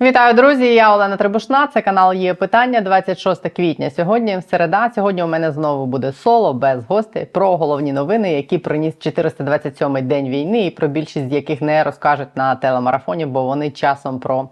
Вітаю, друзі! Я Олена Трибушна. Це канал є питання 26 квітня. Сьогодні середа. Сьогодні у мене знову буде соло без гостей про головні новини, які приніс 427-й день війни, і про більшість з яких не розкажуть на телемарафоні, бо вони часом про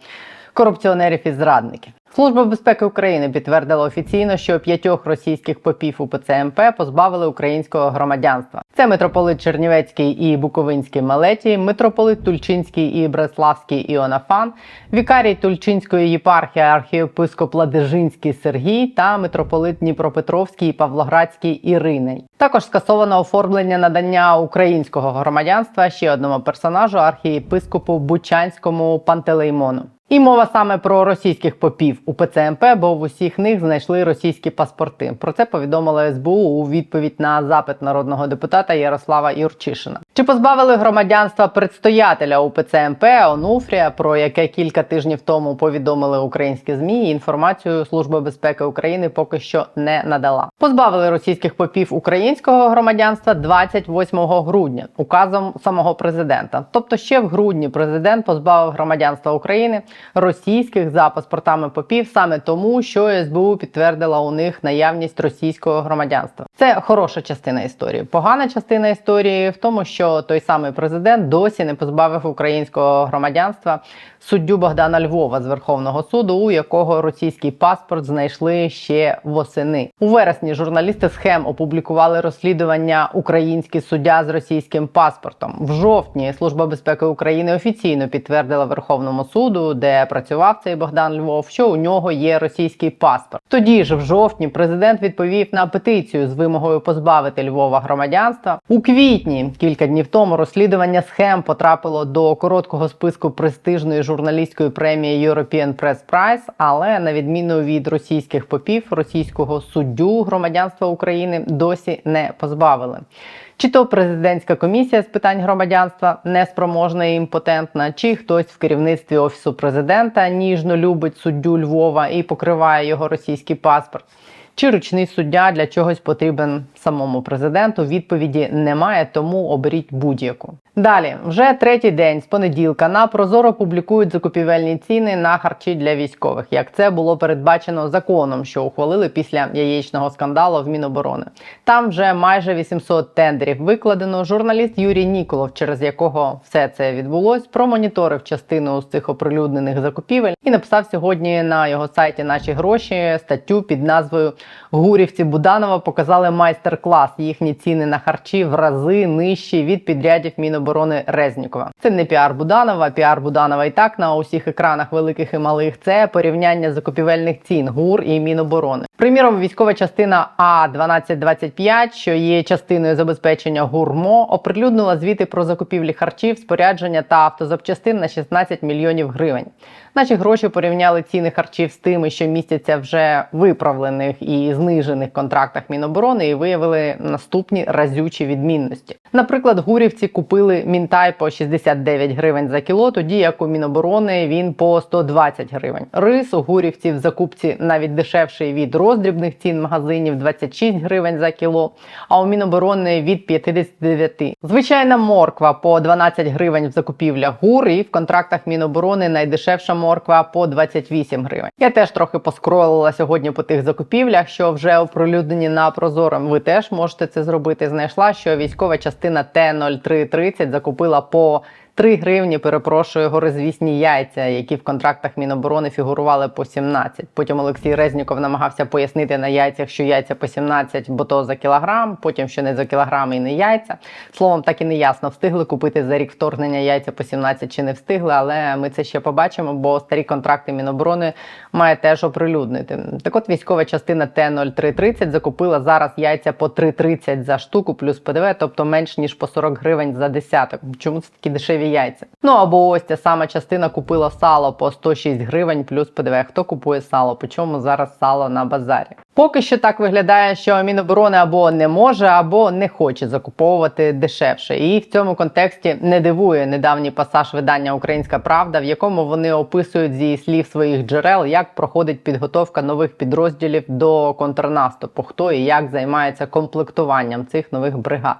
корупціонерів і зрадників. Служба безпеки України підтвердила офіційно, що п'ятьох російських попів УПЦ МП позбавили українського громадянства. Це митрополит Чернівецький і Буковинський Малетій, митрополит Тульчинський і Бреславський Іонафан, вікарій Тульчинської єпархії архієпископ Ладижинський Сергій та митрополит Дніпропетровський і Павлоградський Іриней. Також скасовано оформлення надання українського громадянства ще одному персонажу архієпископу Бучанському Пантелеймону. І мова саме про російських попів у ПЦМП, бо в усіх них знайшли російські паспорти. Про це повідомила СБУ у відповідь на запит народного депутата Ярослава Юрчишина. Чи позбавили громадянства предстоятеля УПЦ МП Онуфрія, про яке кілька тижнів тому повідомили українські змі? Інформацію Служба безпеки України поки що не надала. Позбавили російських попів українського громадянства 28 грудня указом самого президента. Тобто, ще в грудні президент позбавив громадянства України російських за паспортами попів саме тому, що СБУ підтвердила у них наявність російського громадянства. Це хороша частина історії. Погана історії в тому, що той самий президент досі не позбавив українського громадянства суддю Богдана Львова з Верховного суду, у якого російський паспорт знайшли ще восени. У вересні журналісти схем опублікували розслідування Український суддя з російським паспортом. В жовтні Служба безпеки України офіційно підтвердила Верховному суду, де працював цей Богдан Львов, що у нього є російський паспорт. Тоді ж в жовтні президент відповів на петицію з вимогою позбавити Львова громадянства. У квітні кілька днів тому розслідування схем потрапило до короткого списку престижної журналістської премії European Press Prize, але на відміну від російських попів, російського суддю громадянства України досі не позбавили. Чи то президентська комісія з питань громадянства неспроможна і імпотентна, чи хтось в керівництві офісу президента ніжно любить суддю Львова і покриває його російський паспорт. Чи ручний суддя для чогось потрібен самому президенту? Відповіді немає, тому оберіть будь-яку. Далі, вже третій день з понеділка на Прозоро публікують закупівельні ціни на харчі для військових, як це було передбачено законом, що ухвалили після яєчного скандалу в Міноборони. Там вже майже 800 тендерів викладено. Журналіст Юрій Ніколов, через якого все це відбулось, промоніторив частину з цих оприлюднених закупівель і написав сьогодні на його сайті наші гроші статтю під назвою Гурівці Буданова показали майстер-клас. Їхні ціни на харчі в рази нижчі від підрядів Міноборони Резнікова. Це не піар Буданова, піар Буданова і так на усіх екранах великих і малих. Це порівняння закупівельних цін ГУР і Міноборони. Приміром, військова частина А 1225 що є частиною забезпечення ГУРМО, оприлюднила звіти про закупівлі харчів, спорядження та автозапчастин на 16 мільйонів гривень. Наші гроші порівняли ціни харчів з тими, що містяться вже виправлених і знижених контрактах Міноборони, і виявили наступні разючі відмінності. Наприклад, гурівці купили мінтай по 69 гривень за кіло, тоді як у Міноборони він по 120 гривень. Рис у гурівців в закупці навіть дешевший від роздрібних цін магазинів 26 гривень за кіло, а у Міноборони від 59. Звичайна морква по 12 гривень в закупівлях ГУР і в контрактах Міноборони найдешевша морква по 28 гривень. Я теж трохи поскролила сьогодні по тих закупівлях, що вже оприлюднені на Прозором. Ви теж можете це зробити. Знайшла, що військова частина Т-0330 закупила по 3 гривні, перепрошую, горизвісні яйця, які в контрактах Міноборони фігурували по 17. Потім Олексій Резніков намагався пояснити на яйцях, що яйця по 17, бо то за кілограм, потім що не за кілограм і не яйця. Словом, так і не ясно, встигли купити за рік вторгнення яйця по 17 чи не встигли, але ми це ще побачимо, бо старі контракти Міноборони має теж оприлюднити. Так от військова частина Т-0330 закупила зараз яйця по 3,30 за штуку плюс ПДВ, тобто менш ніж по 40 гривень за десяток. Чому це такі дешеві яйця? Ну або ось ця сама частина купила сало по 106 гривень плюс ПДВ. Хто купує сало? По чому зараз сало на базарі? Поки що так виглядає, що Міноборони або не може, або не хоче закуповувати дешевше. І в цьому контексті не дивує недавній пасаж видання Українська Правда, в якому вони описують зі слів своїх джерел, як проходить підготовка нових підрозділів до контрнаступу, хто і як займається комплектуванням цих нових бригад.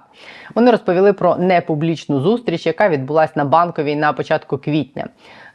Вони розповіли про непублічну зустріч, яка відбулася на банковій на початку квітня.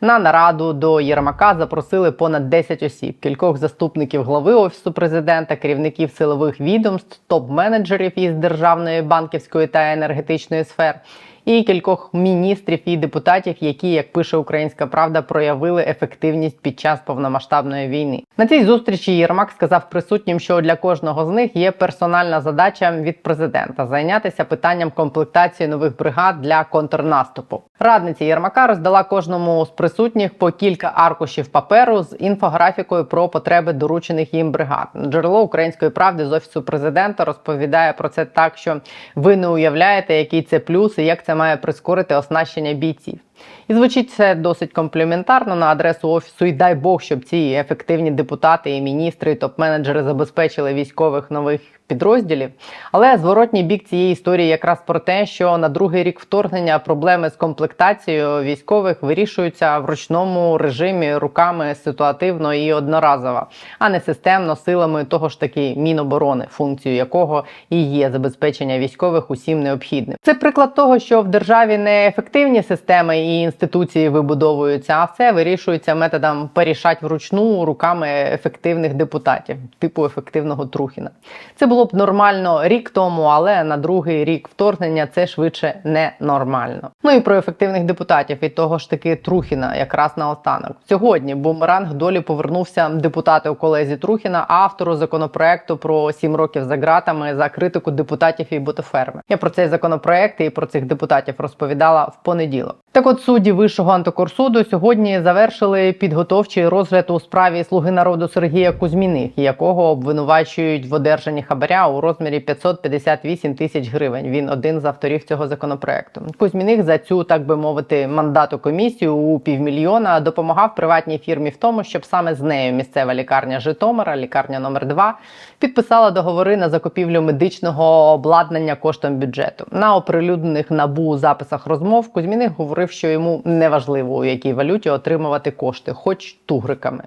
На нараду до Єрмака запросили понад 10 осіб, кількох заступників глави офісу президента, керівників силових відомств, топ-менеджерів із державної, банківської та енергетичної сфер. І кількох міністрів і депутатів, які, як пише Українська Правда, проявили ефективність під час повномасштабної війни. На цій зустрічі Єрмак сказав присутнім, що для кожного з них є персональна задача від президента зайнятися питанням комплектації нових бригад для контрнаступу. Радниця Єрмака роздала кожному з присутніх по кілька аркушів паперу з інфографікою про потреби доручених їм бригад. Джерело української правди з офісу президента розповідає про це так, що ви не уявляєте, який це плюс і як це має прискорити оснащення бійців. І звучить це досить компліментарно на адресу офісу. І дай Бог, щоб ці ефективні депутати і міністри, і топ-менеджери забезпечили військових нових підрозділів. Але зворотній бік цієї історії якраз про те, що на другий рік вторгнення проблеми з комплектацією військових вирішуються в ручному режимі руками ситуативно і одноразово, а не системно силами того ж таки Міноборони, функцію якого і є забезпечення військових усім необхідним. Це приклад того, що в державі не ефективні системи і інституції вибудовуються, а все вирішується методом порішать вручну руками ефективних депутатів, типу ефективного Трухіна. Це було б нормально рік тому, але на другий рік вторгнення це швидше не нормально. Ну і про ефективних депутатів і того ж таки Трухіна, якраз наостанок. Сьогодні бумеранг долі повернувся депутату колезі Трухіна, автору законопроекту про 7 років за ґратами за критику депутатів і ботоферми. Я про цей законопроект і про цих депутатів розповідала в понеділок. Так от судді Вищого антикорсуду сьогодні завершили підготовчий розгляд у справі слуги народу Сергія Кузьміних, якого обвинувачують в одержанні хабаря у розмірі 558 тисяч гривень. Він один з авторів цього законопроекту. Кузьміних за цю, так би мовити, мандату комісію у півмільйона допомагав приватній фірмі в тому, щоб саме з нею місцева лікарня Житомира, лікарня номер 2 підписала договори на закупівлю медичного обладнання коштом бюджету. На оприлюднених набу записах розмов Кузьміних говорив, що йому не важливо у якій валюті отримувати кошти, хоч тугриками.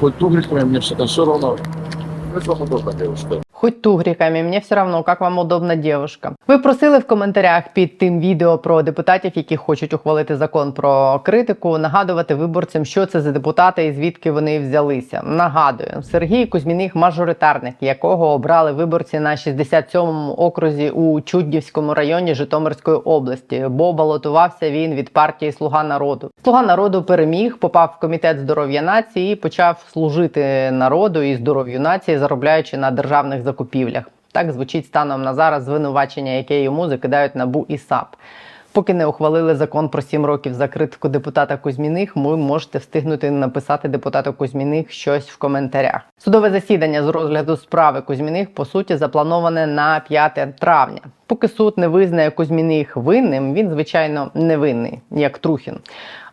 Хоч тугриками, мені все, одно. равно. добре, вам девушка? Тугриками, мені все равно, як вам удобна дівчинка. Ви просили в коментарях під тим відео про депутатів, які хочуть ухвалити закон про критику, нагадувати виборцям, що це за депутати і звідки вони взялися. Нагадую, Сергій Кузьміних мажоритарник, якого обрали виборці на 67-му окрузі у Чуддівському районі Житомирської області, бо балотувався він від партії Слуга народу. Слуга народу переміг, попав в комітет здоров'я нації і почав служити народу і здоров'ю нації, заробляючи на державних закупівлях. Так звучить станом на зараз звинувачення, яке йому закидають набу і САП. Поки не ухвалили закон про 7 років за критику депутата Кузьміних, ви можете встигнути написати депутату Кузьміних щось в коментарях. Судове засідання з розгляду справи Кузьміних по суті заплановане на 5 травня. Поки суд не визнає Кузьміних винним, він звичайно не винний, як Трухін.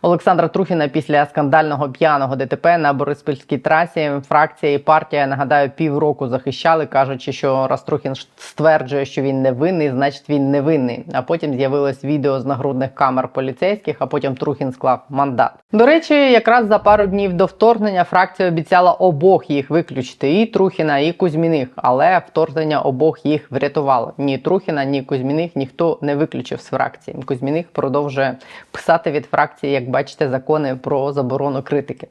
Олександра Трухіна після скандального п'яного ДТП на Бориспільській трасі фракція і партія нагадаю півроку захищали, кажучи, що раз Трухін стверджує, що він не винний, значить він не винний. А потім з'явилось відео з нагрудних камер поліцейських. А потім Трухін склав мандат. До речі, якраз за пару днів до вторгнення фракція обіцяла обох їх виключити і Трухіна, і Кузьміних, але вторгнення обох їх врятувало. Ні Трухіна, ні Кузьміних ніхто не виключив з фракції. Кузьміних продовжує писати від фракції, як бачите, закони про заборону критики.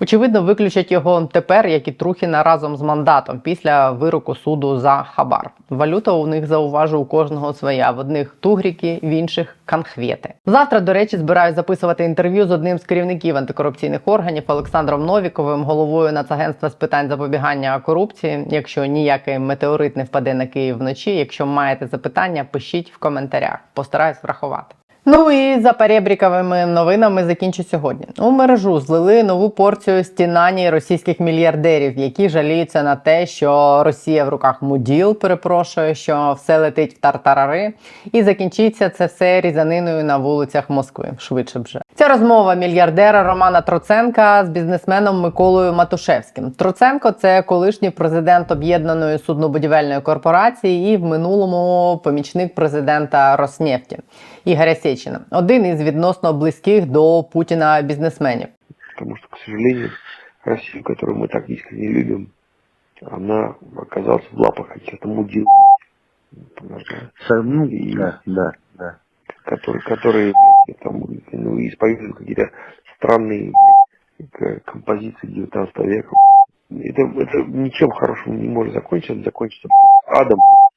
Очевидно, виключать його тепер, як і Трухіна разом з мандатом після вироку суду за хабар. Валюта у них зауважу у кожного своя. В одних тугріки, в інших канхвети. Завтра, до речі, збираюсь записувати інтерв'ю з одним з керівників антикорупційних органів Олександром Новіковим, головою Нацагентства з питань запобігання корупції. Якщо ніякий метеорит не впаде на Київ вночі, якщо маєте запитання, пишіть в коментарях. Постараюсь врахувати. Ну і за перебріковими новинами закінчу сьогодні. У мережу злили нову порцію стінані російських мільярдерів, які жаліються на те, що Росія в руках муділ, перепрошую, що все летить в тартарари, і закінчиться це все різаниною на вулицях Москви. Швидше вже ця розмова мільярдера Романа Троценка з бізнесменом Миколою Матушевським. Троценко це колишній президент об'єднаної суднобудівельної корпорації і в минулому помічник президента Роснефті Ігоря Сєчина, один із відносно близьких до Путіна бізнесменів. Потому что, к сожалению, Россию, которую мы так искренне любим, она оказалась в лапах каких-то мудил, блядь, Да, Ну, И- да, да, да. которые, которые блядь, блядь, там, ну, исповедуют какие-то странные блядь, к- композиции 19 века. блядь. Это, это ничем хорошим не может закончиться, это закончится блядь, адом. блядь.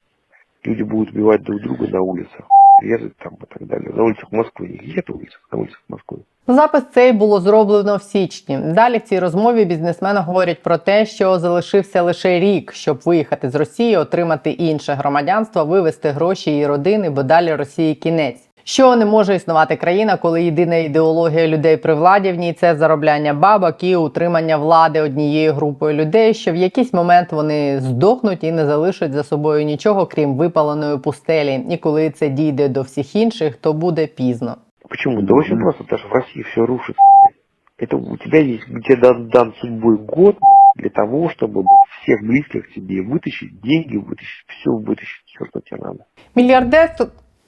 Люди будут убивать друг друга на улицах, Резать там і так далі. На улицях Москви є где-то улицах, на вулицях Москви. Запис цей було зроблено в січні. Далі в цій розмові бізнесмени говорять про те, що залишився лише рік, щоб виїхати з Росії, отримати інше громадянство, вивезти гроші і родини, бо далі Росії кінець. Що не може існувати країна, коли єдина ідеологія людей при владі в ній це заробляння бабок і утримання влади однією групою людей, що в якийсь момент вони здохнуть і не залишать за собою нічого, крім випаленої пустелі. І коли це дійде до всіх інших, то буде пізно. Почему? Да очень просто, потому что в России все рушится. блядь. Это у тебя есть, тебе дан, дан судьбой год блядь, для того, чтобы блядь, всех близких к тебе вытащить, деньги вытащить, все вытащить, все, что тебе надо. Мільярдер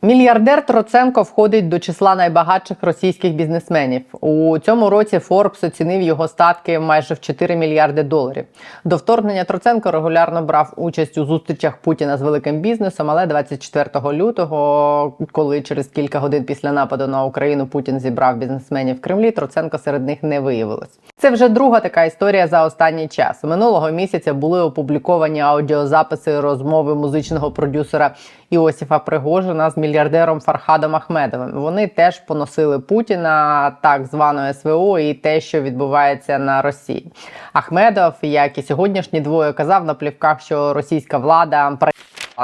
Мільярдер Троценко входить до числа найбагатших російських бізнесменів. У цьому році Форбс оцінив його статки майже в 4 мільярди доларів. До вторгнення Троценко регулярно брав участь у зустрічах Путіна з великим бізнесом. Але 24 лютого, коли через кілька годин після нападу на Україну Путін зібрав бізнесменів в Кремлі, Троценко серед них не виявилось. Це вже друга така історія за останній час. Минулого місяця були опубліковані аудіозаписи розмови музичного продюсера Іосифа Пригожина з мільярдером Фархадом Ахмедовим. Вони теж поносили Путіна, так званої СВО, і те, що відбувається на Росії. Ахмедов, як і сьогоднішні двоє, казав на плівках, що російська влада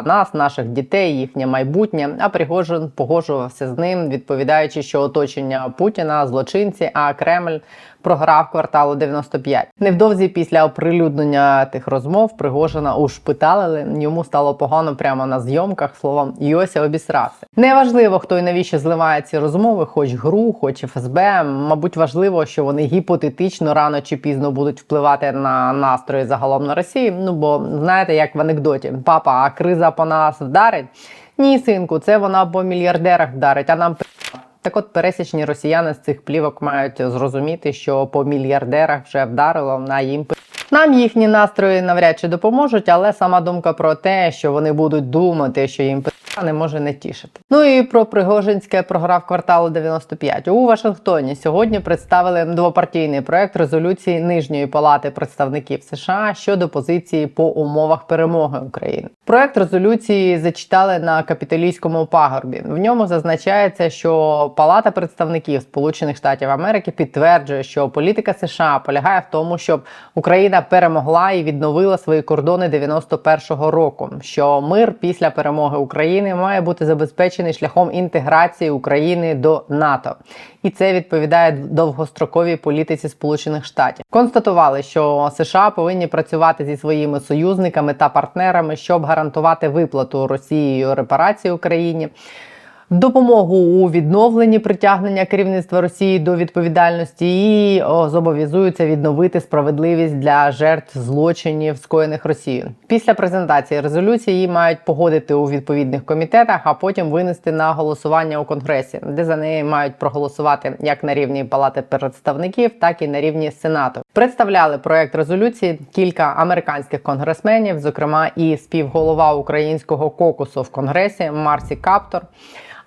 нас, наших дітей, їхнє майбутнє. А Пригожин погоджувався з ним, відповідаючи, що оточення Путіна злочинці, а Кремль програв кварталу 95. Невдовзі після оприлюднення тих розмов Пригожина ушпиталили. Йому стало погано прямо на зйомках. Словом, Йося обісрався. Неважливо, хто і навіщо зливає ці розмови, хоч ГРУ, хоч ФСБ. Мабуть, важливо, що вони гіпотетично рано чи пізно будуть впливати на настрої загалом на Росії. Ну бо знаєте, як в анекдоті: папа, а криза по нас вдарить? Ні, синку, це вона по мільярдерах вдарить, а нам. Так от пересічні росіяни з цих плівок мають зрозуміти, що по мільярдерах вже вдарило на їм. Нам їхні настрої навряд чи допоможуть, але сама думка про те, що вони будуть думати, що їм не може не тішити. Ну і про Пригожинське програв кварталу 95. У Вашингтоні сьогодні представили двопартійний проект резолюції Нижньої палати представників США щодо позиції по умовах перемоги України. Проект резолюції зачитали на капітолійському пагорбі. В ньому зазначається, що Палата представників Сполучених Штатів Америки підтверджує, що політика США полягає в тому, щоб Україна перемогла і відновила свої кордони 91-го року. Що мир після перемоги України має бути забезпечений шляхом інтеграції України до НАТО, і це відповідає довгостроковій політиці Сполучених Штатів. Констатували, що США повинні працювати зі своїми союзниками та партнерами, щоб гарантувати виплату Росією репарації Україні. Допомогу у відновленні притягнення керівництва Росії до відповідальності і зобов'язуються відновити справедливість для жертв злочинів, скоєних Росією. Після презентації резолюції її мають погодити у відповідних комітетах, а потім винести на голосування у конгресі, де за неї мають проголосувати як на рівні палати представників, так і на рівні сенату. Представляли проект резолюції кілька американських конгресменів, зокрема і співголова українського кокусу в конгресі Марсі Каптор.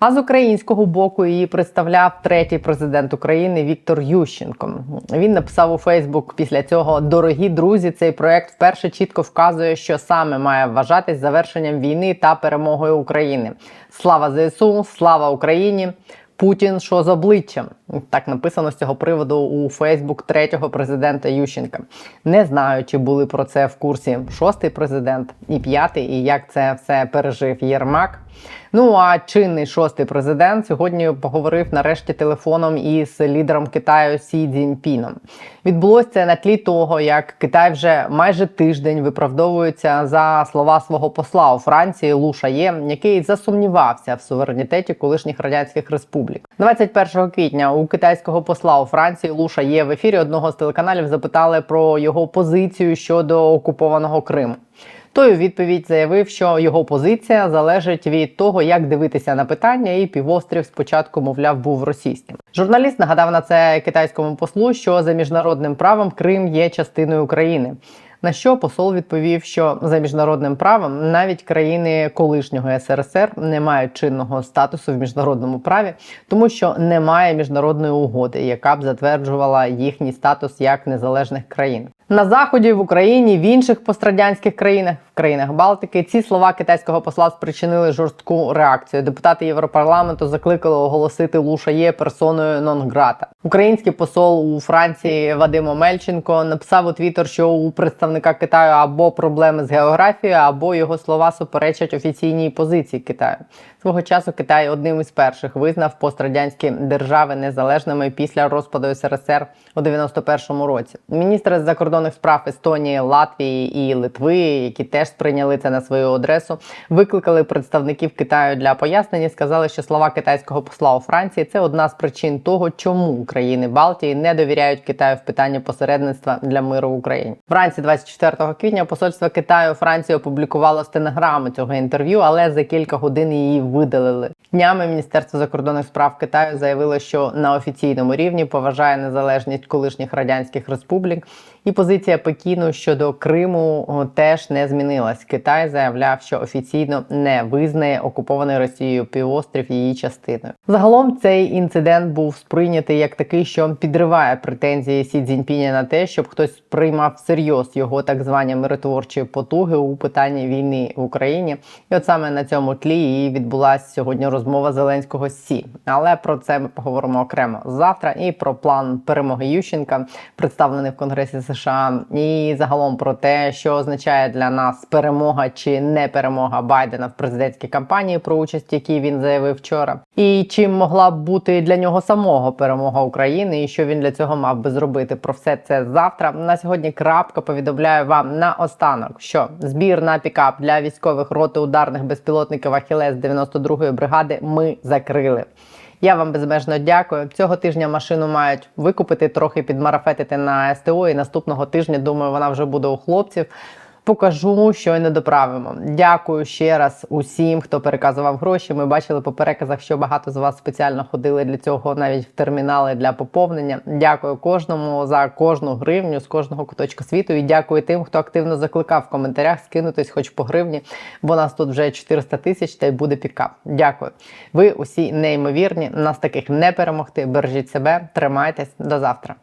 А з українського боку її представляв третій президент України Віктор Ющенко. Він написав у Фейсбук після цього: Дорогі друзі, цей проект вперше чітко вказує, що саме має вважатись завершенням війни та перемогою України. Слава ЗСУ, слава Україні! Путін що з обличчям. Так написано з цього приводу у Фейсбук третього президента Ющенка. Не знаю, чи були про це в курсі шостий президент і п'ятий, і як це все пережив Єрмак. Ну а чинний шостий президент сьогодні поговорив нарешті телефоном із лідером Китаю Сі Цзіньпіном. Відбулося на тлі того, як Китай вже майже тиждень виправдовується за слова свого посла у Франції Лу Шає, який засумнівався в суверенітеті колишніх радянських республік. 21 квітня у китайського посла у Франції Лу Шає в ефірі одного з телеканалів запитали про його позицію щодо окупованого Криму. Той у відповідь заявив, що його позиція залежить від того, як дивитися на питання, і півострів спочатку, мовляв, був російським. Журналіст нагадав на це китайському послу, що за міжнародним правом Крим є частиною України. На що посол відповів, що за міжнародним правом навіть країни колишнього СРСР не мають чинного статусу в міжнародному праві, тому що немає міжнародної угоди, яка б затверджувала їхній статус як незалежних країн. На заході в Україні, в інших пострадянських країнах, в країнах Балтики, ці слова китайського посла спричинили жорстку реакцію. Депутати Європарламенту закликали оголосити Лушає персоною нон-грата. Український посол у Франції Вадим Омельченко написав у Твіттер, що у представника Китаю або проблеми з географією, або його слова суперечать офіційній позиції Китаю. Свого часу Китай одним із перших визнав пострадянські держави незалежними після розпаду СРСР у 91-му році. Міністри закордонних справ Естонії, Латвії і Литви, які теж сприйняли це на свою адресу, викликали представників Китаю для пояснення. Сказали, що слова китайського посла у Франції це одна з причин того, чому країни Балтії не довіряють Китаю в питанні посередництва для миру в Україні. Вранці 24 квітня посольство Китаю у Франції опублікувало стенограму цього інтерв'ю, але за кілька годин її видалили. Днями Міністерство закордонних справ Китаю заявило, що на офіційному рівні поважає незалежність колишніх радянських республік, і позиція Пекіну щодо Криму теж не змінилась. Китай заявляв, що офіційно не визнає окупований Росією півострів її частиною. Загалом цей інцидент був сприйнятий як такий, що підриває претензії Сі Цзіньпіня на те, щоб хтось приймав всерйоз його так звані миротворчі потуги у питанні війни в Україні. І от саме на цьому тлі і відбулася сьогодні розмова Зеленського з Сі. Але про це ми поговоримо окремо завтра. І про план перемоги Ющенка, представлений в Конгресі США, і загалом про те, що означає для нас перемога чи не перемога Байдена в президентській кампанії, про участь, якій він заявив вчора, і чим могла б бути для нього самого перемога України, і що він для цього мав би зробити. Про все це завтра. На сьогодні крапка повідомляю вам на останок, що збір на пікап для військових роти ударних безпілотників Ахілес 92-ї бригади ми закрили. Я вам безмежно дякую. Цього тижня машину мають викупити, трохи підмарафетити на СТО. І наступного тижня, думаю, вона вже буде у хлопців. Покажу, що й не доправимо. Дякую ще раз усім, хто переказував гроші. Ми бачили по переказах, що багато з вас спеціально ходили для цього, навіть в термінали для поповнення. Дякую кожному за кожну гривню з кожного куточка світу. І дякую тим, хто активно закликав в коментарях скинутись, хоч по гривні, бо нас тут вже 400 тисяч та й буде пікап. Дякую. Ви усі неймовірні. Нас таких не перемогти. Бережіть себе, тримайтесь до завтра.